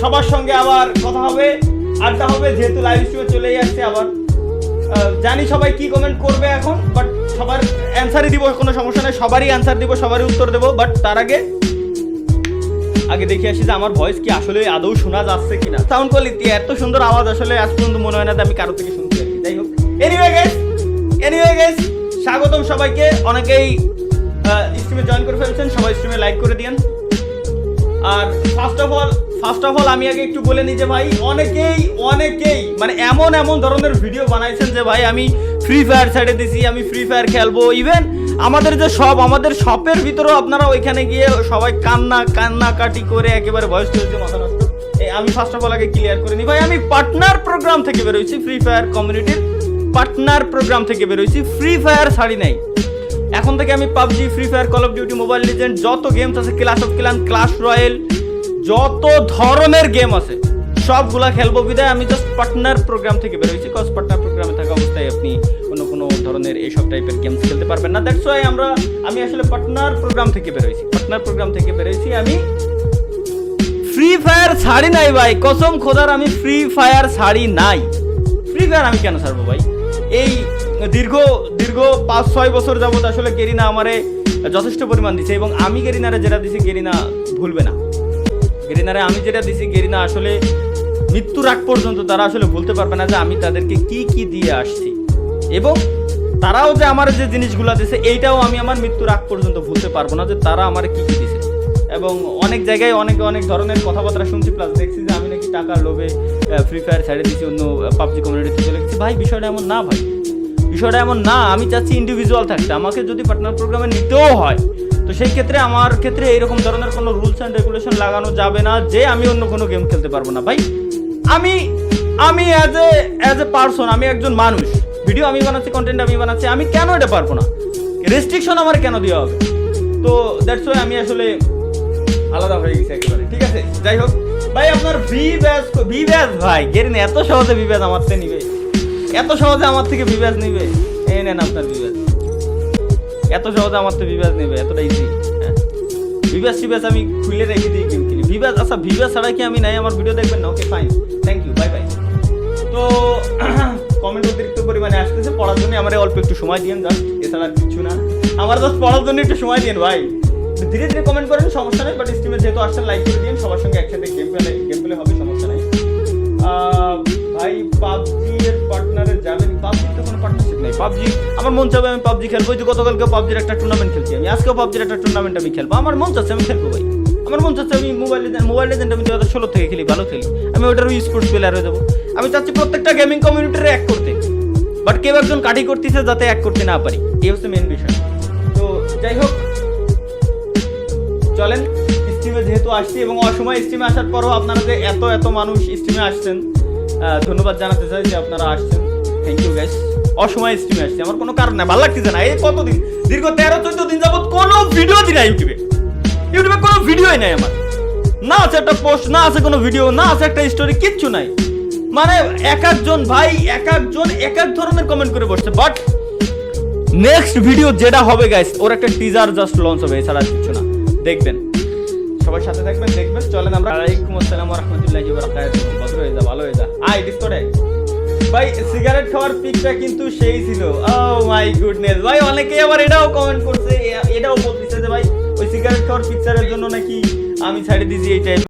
সবার সঙ্গে আবার কথা হবে, আড্ডা হবে, যেহেতু লাইভ স্ট্রিমে চলেই আসছে আবার। জানি সবাই কি কমেন্ট করবে এখন বাট সবার অ্যান্সারই দিব, কোনো সমস্যা নেই। সবারই অ্যান্সার দিব, সবারই উত্তর দেবো বাট তার আগে আগে দেখে আসি যে আমার ভয়েস কি আসলে আদৌ শোনা যাচ্ছে কিনা। সাউন্ড কোয়ালিটি এত সুন্দর আওয়াজ আসলে আজ পর্যন্ত মনে হয় না যে আমি কারও থেকে আর কি। যাই হোক। এনিওয়ে গেস এনিওয়ে গেস স্বাগতম সবাইকে। অনেকেই স্ট্রিমে জয়েন করে ফেলছেন, সবাই স্ট্রিমে লাইক করে দিয়েন। আর first of all first of all আমি আগে একটু বলে নিই যে ভাই, অনেকেই অনেকেই মানে এমন এমন ধরনের ভিডিও বানাইছেন যে ভাই, আমি ফ্রি ফায়ার ছেড়ে দিছি, আমি ফ্রি ফায়ার খেলব। ইভেন আমাদের যে শপ আমাদের শপের ভিতরেও আপনারা ওইখানে গিয়ে সবাই কান্না, কান্নাকাটি করে একেবারে ভয়েস তুলতে মাথা এই আমি ফার্স্ট অফ অল আগে ক্লিয়ার করে নিই। ভাই, আমি পার্টনার প্রোগ্রাম থেকে বেরোইছি ফ্রি ফায়ার কমিউনিটির পার্টনার প্রোগ্রাম থেকে বেরোইছি ফ্রি ফায়ার ছাড়ি নাই। এখন থেকে আমি PUBG free fire call of duty mobile legend যত গেমস আছে clash of clan clash royale যত ধরনের গেম আছে, সবগুলা খেলব বিদায়। আমি জাস্ট পার্টনার প্রোগ্রাম থেকে বেরোইছি কজ পার্টনার প্রোগ্রামে থাকা অবস্থায় আপনি কোনো কোনো ধরনের এইসব টাইপের গেমস খেলতে পারবেন না। দ্যাটস ওয়াই আমরা, আমি আসলে পার্টনার প্রোগ্রাম থেকে বেরোইছি। পার্টনার প্রোগ্রাম থেকে বেরোইছি, আমি ফ্রি ফায়ার ছাড়ি নাই ভাই। কসম খোদার, আমি ফ্রি ফায়ার ছাড়ি নাই। ফ্রি ফায়ার আমি কেন ছাড়বো ভাই? এই দীর্ঘ দীর্ঘ পাঁচ, ছয় বছর যাবত আসলে গেরিনা আমারে যথেষ্ট পরিমাণ দিছে এবং আমি গেরিনারে যেটা দিছি গেরিনা ভুলবে না। গেরিনারে, আমি যেটা দিছি গেরিনা, আসলে মৃত্যুর আগ পর্যন্ত তারা আসলে ভুলতে পারবে না যে আমি তাদেরকে কি কি দিয়ে আসছি। এবং তারাও যে আমার যে জিনিসগুলো দিছে, এইটাও আমি আমার মৃত্যুর আগ পর্যন্ত ভুলতে পারব না যে তারা আমার কি কি দিছে। এবং অনেক জায়গায় অনেক অনেক ধরনের কথাবার্তা শুনছি প্লাস দেখছি যে আমি নাকি টাকার লোভে ফ্রি ফায়ার ছেড়ে দিচ্ছি অন্য পাবজি কমিউনিটিতে চলে গেছি। ভাই, বিষয়টা এমন না, ভাই। বিষয়টা এমন না, আমি চাচ্ছি ইন্ডিভিজুয়াল থাকতে। আমাকে যদি পার্টনার প্রোগ্রামে নিতেও হয় তো সেই ক্ষেত্রে আমার ক্ষেত্রে এরকম ধরনের কোনো রুলস অ্যান্ড রেগুলেশন লাগানো যাবে না যে আমি অন্য কোনো গেম খেলতে পারব না। ভাই, আমি আমি as a as a person আমি একজন মানুষ ভিডিও আমি বানাচ্ছি কন্টেন্ট আমি বানাচ্ছি, আমি কেন এটা পারব না? রেস্ট্রিকশন আমার কেন দেওয়া হবে? তো দ্যাটস ওয়াই আমি আসলে আলাদা হয়ে গেছে একেবারে, ঠিক আছে? যাই হোক, ভাই, আপনার ভি ব্যাস ভি ব্যাস ভাই গেরিন এত সহজে ভি আমার থেকে নিবে, এত সহজে আমার থেকে ভি নিবে, এই নেন আপনার ভি এত সহজে আমার তো ভি নেবে এতটা ইজি ভিভাস টিভাস আমি খুলে রেখে দিই গেম খেলি। ভিভাস আচ্ছা ভিভাস ছাড়া কি আমি নাই? আমার ভিডিও দেখবেন না? Okay fine thank you bye bye তো কমেন্ট অতিরিক্ত পরিমাণে আসতেছে, পড়ার জন্য আমার অল্প একটু সময় দিন জাস্ট এছাড়া কিছু না। আমার জাস্ট পড়ার জন্য একটু সময় দিন ভাই। ধীরে ধীরে কমেন্ট করেন, সমস্যা নেই বাট স্ট্রিমে যেহেতু আসছেন লাইক করে দিন সবার সঙ্গে একসাথে গেম প্লে গেম প্লে হবে, সমস্যা নেই। ভাই, পাবজি এর পার্টনারে যাবেন পাবজির তো কোনো পার্টনারশিপ নেই। পাবজি, আমার মন চাবে আমি পাবজি খেলব। যে গতকালকে পাবজির একটা টুর্নামেন্ট খেলছি আমি, আজকেও পাবজির একটা টুর্নামেন্ট আমি খেলব। আমার মন চাচ্ছে আমি খেলব ভাই। আমার মন চাচ্ছে আমি মোবাইল মোবাইল লেজেন্ড আমি দু হাজার ষোলো থেকে খেলি, ভালো খেলি। আমি ওটার স্পোর্টস প্লেয়ার হয়ে যাব। আমি চাচ্ছি প্রত্যেকটা গেমিং কমিউনিটির এক করতে। বাট কেউ একজন কাটি করতেছে যাতে এক করতে না পারি। এই হচ্ছে মেন বিষয়। তো যাই হোক, চলেন স্ট্রিমে যেহেতু আসছি এবং অসময় স্ট্রিমে আসার পরও আপনারা যে এত এত মানুষ স্ট্রিমে আসছেন ধন্যবাদ জানাতে চাই যে আপনারা আসছেন। থ্যাংক ইউ গাইস অসময় স্ট্রিমে আসছি। আমার কোনো কারণ নাই, ভালো লাগতেছে না। এই কতদিন? দীর্ঘ তেরো, চোদ্দ দিন যাবত কোনো ভিডিও দিই না ইউটিউবে ইউটিউবে কোনো ভিডিওই নাই আমার। না আছে একটা পোস্ট না আছে কোনো ভিডিও না আছে একটা স্টোরি কিচ্ছু নাই। মানে এক একজন ভাই, এক একজন, এক এক ধরনের কমেন্ট করে বসছে। বাট নেক্সট ভিডিও যেটা হবে গাইস ওর একটা টিজার জাস্ট লঞ্চ হবে, এছাড়া কিছু না। দেখবেন। সবার সাথে থাকবেন, দেখবেন। চলেন আমরা আলাইকুম আসসালাম রহমতুল্লাহ ভদ্র হয়ে যা ভালো হয়ে যা আই ডিসকোডে ভাই, সিগারেট খাওয়ার পিকটা কিন্তু সেই ছিল। ও মাই গুডনেস ভাই, অনেকেই আবার এটাও কমেন্ট করছে এটাও বলতেছে যে, ভাই, ওই সিগারেট খাওয়ার পিকচারের জন্য নাকি আমি ছাড়ে দিয়েছি এই টাইপ